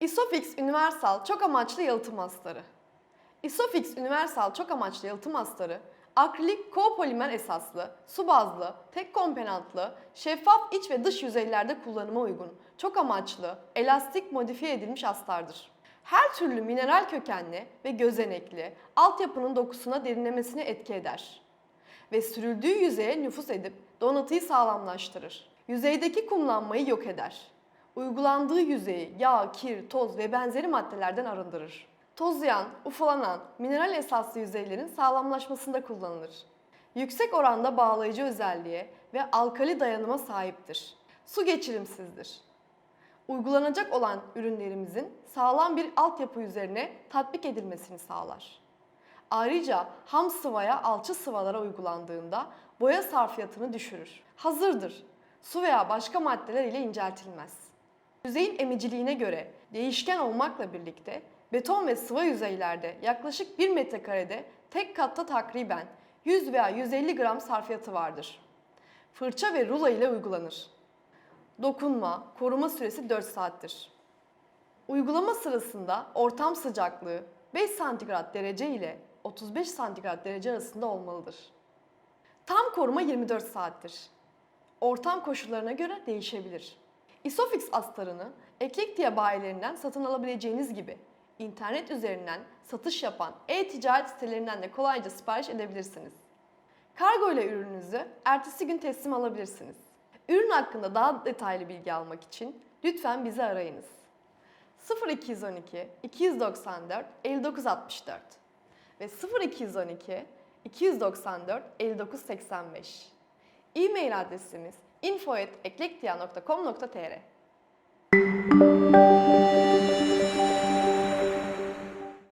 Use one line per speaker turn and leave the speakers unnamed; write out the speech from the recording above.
Isofix Universal çok amaçlı yalıtım astarı. Isofix Universal çok amaçlı yalıtım astarı, akrilik kopolimer esaslı, su bazlı, tek komponentli, şeffaf iç ve dış yüzeylerde kullanıma uygun, çok amaçlı, elastik modifiye edilmiş astardır. Her türlü mineral kökenli ve gözenekli, altyapının dokusuna derinlemesine etki eder ve sürüldüğü yüzeye nüfus edip donatıyı sağlamlaştırır. Yüzeydeki kumlanmayı yok eder. Uygulandığı yüzeyi yağ, kir, toz ve benzeri maddelerden arındırır. Tozlayan, ufalanan, mineral esaslı yüzeylerin sağlamlaşmasında kullanılır. Yüksek oranda bağlayıcı özelliğe ve alkali dayanıma sahiptir. Su geçirimsizdir. Uygulanacak olan ürünlerimizin sağlam bir altyapı üzerine tatbik edilmesini sağlar. Ayrıca ham sıvaya alçı sıvalara uygulandığında boya sarfiyatını düşürür. Hazırdır. Su veya başka maddeler ile inceltilmez. Yüzeyin emiciliğine göre değişken olmakla birlikte beton ve sıva yüzeylerde yaklaşık 1 metrekarede tek katta takriben 100 veya 150 gram sarfiyatı vardır. Fırça ve rulo ile uygulanır. Dokunma, koruma süresi 4 saattir. Uygulama sırasında ortam sıcaklığı 5 santigrat derece ile 35 santigrat derece arasında olmalıdır. Tam koruma 24 saattir. Ortam koşullarına göre değişebilir. Isofix astarını Eklektia bayilerinden satın alabileceğiniz gibi internet üzerinden satış yapan e-ticaret sitelerinden de kolayca sipariş edebilirsiniz. Kargo ile ürününüzü ertesi gün teslim alabilirsiniz. Ürün hakkında daha detaylı bilgi almak için lütfen bizi arayınız. 0212 294 5964 ve 0212 294 5985. E-mail adresimiz info.eklektia.com.tr